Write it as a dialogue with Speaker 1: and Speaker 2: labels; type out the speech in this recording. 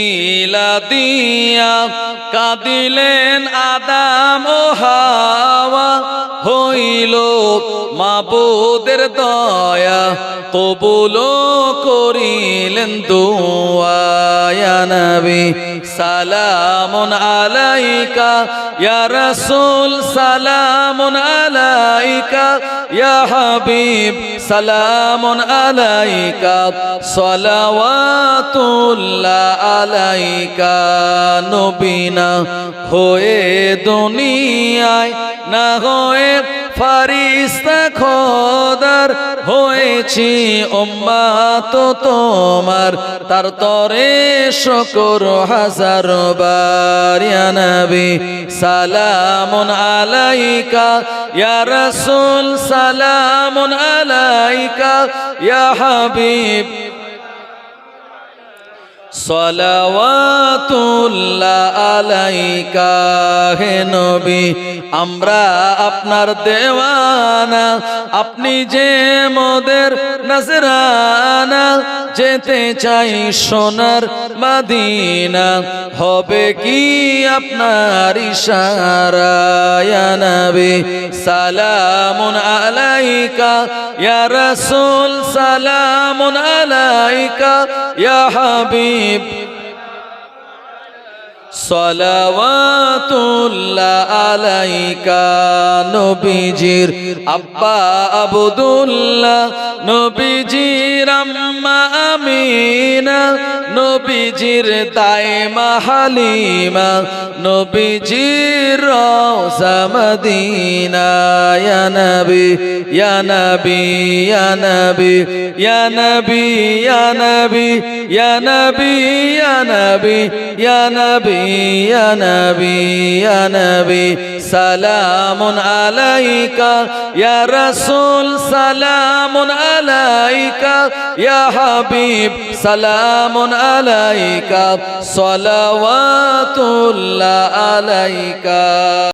Speaker 1: ইলা দিয়া কাঁদিলেন আদাম ও হাওয়া, হইল মাবুদের দয়া, কবুল করিলেন দুয়া নবী, সালামুন আলাইকা, ইয়া রাসূল, সালামুন আলাইকা। হাবিব সালামুন আলাইকা সালাওয়াতুল্লাহ আলাইকা নবীনা হয়ে দুনিয়ায় না হয়ে ফারিস্তা খোদার হয়েছি উম্মাত তোমার, তার তরে শকর হাজার বারিয়ানবি সালামুন আলাইকা। ইয়া রাসূল, সালামুন আলাইকা। ইয়া হাবিব সলাওয়াতুল্লাহ নবী, আমরা আপনার দেওয়ানা। আপনি যে মোদের নজরানা, যেতে চাই সোনার মদিনা, হবে কি আপনার ইশারা, ইয়া নবী? সালামুন আলাইকা, ইয়া রাসূল, সালামুন আলাইকা আলাইকা নবীজির আব্বা আবদুল্লাহ নবীজির আম্মা আমিনা নবীজির দাইমা হালিমা নবীজির রওজা মদিনা ইয়া নবী ইয়া নবী ইয়া নবী ইয়া নবী ইয়া নবী ইয়া নবী ইয়া নবী ইয়া নবী ইয়া নবী ইয়া নবী সালামুন আলাইকা ইয়া রাসূল সালামুন আলাইকা ইয়া হাবিব সালামুন আলাইকা সালাওয়াতুল্লাহ আলাইকা